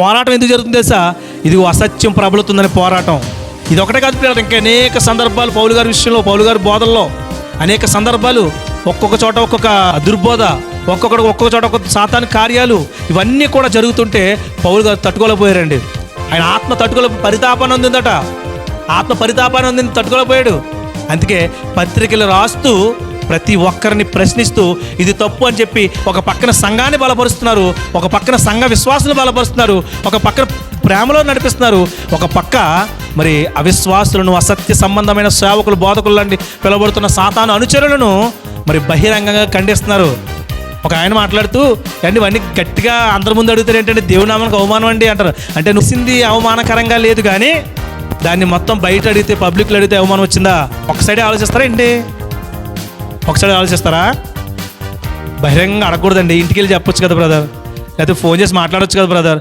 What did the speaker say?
పోరాటం ఎందుకు జరుగుతుంది తెలుసా? ఇది అసత్యం ప్రబలుతుందని పోరాటం. ఇది ఒకటే కాదు పిల్లలు ఇంకా అనేక సందర్భాలు పౌలు గారి విషయంలో పౌలు గారి బోధల్లో అనేక సందర్భాలు ఒక్కొక్క చోట ఒక్కొక్క దుర్బోధ ఒక్కొక్కడు ఒక్కొక్క చోట ఒక్కొక్క సాతాన్ కార్యాలు ఇవన్నీ కూడా జరుగుతుంటే పౌలు గారు తట్టుకోలేకపోయారండి. ఆయన ఆత్మ తట్టుకోలే పరితాపాన్ని ఉందిందట ఆత్మ పరితాపాన్ని అందింది తట్టుకోలేకపోయాడు. అందుకే పత్రికలు రాస్తూ ప్రతి ఒక్కరిని ప్రశ్నిస్తూ ఇది తప్పు అని చెప్పి ఒక పక్కన సంఘాన్ని బలపరుస్తున్నారు ఒక పక్కన సంఘ విశ్వాసాన్ని బలపరుస్తున్నారు ఒక పక్కన ప్రేమలో నడిపిస్తున్నారు ఒక పక్క మరి అవిశ్వాసులను అసత్య సంబంధమైన సేవకులు బోధకులు లాంటి పిలువబడుతున్న సాతాను అనుచరులను మరి బహిరంగంగా ఖండిస్తున్నారు. ఒక ఆయన మాట్లాడుతూ అండి ఇవన్నీ గట్టిగా అందరి ముందు అడుగుతారు ఏంటంటే దేవునామానికి అవమానం అండి అంటారు. అంటే నుసింది అవమానకరంగా లేదు కానీ దాన్ని మొత్తం బయట అడిగితే పబ్లిక్లో అడిగితే అవమానం వచ్చిందా? ఒక సైడే ఆలోచిస్తారా ఏంటి? ఒకసారి ఆలోచిస్తారా? బహిరంగంగా అడగకూడదండి. ఇంటికి వెళ్ళి చెప్పొచ్చు కదా బ్రదర్ లేకపోతే ఫోన్ చేసి మాట్లాడొచ్చు కదా బ్రదర్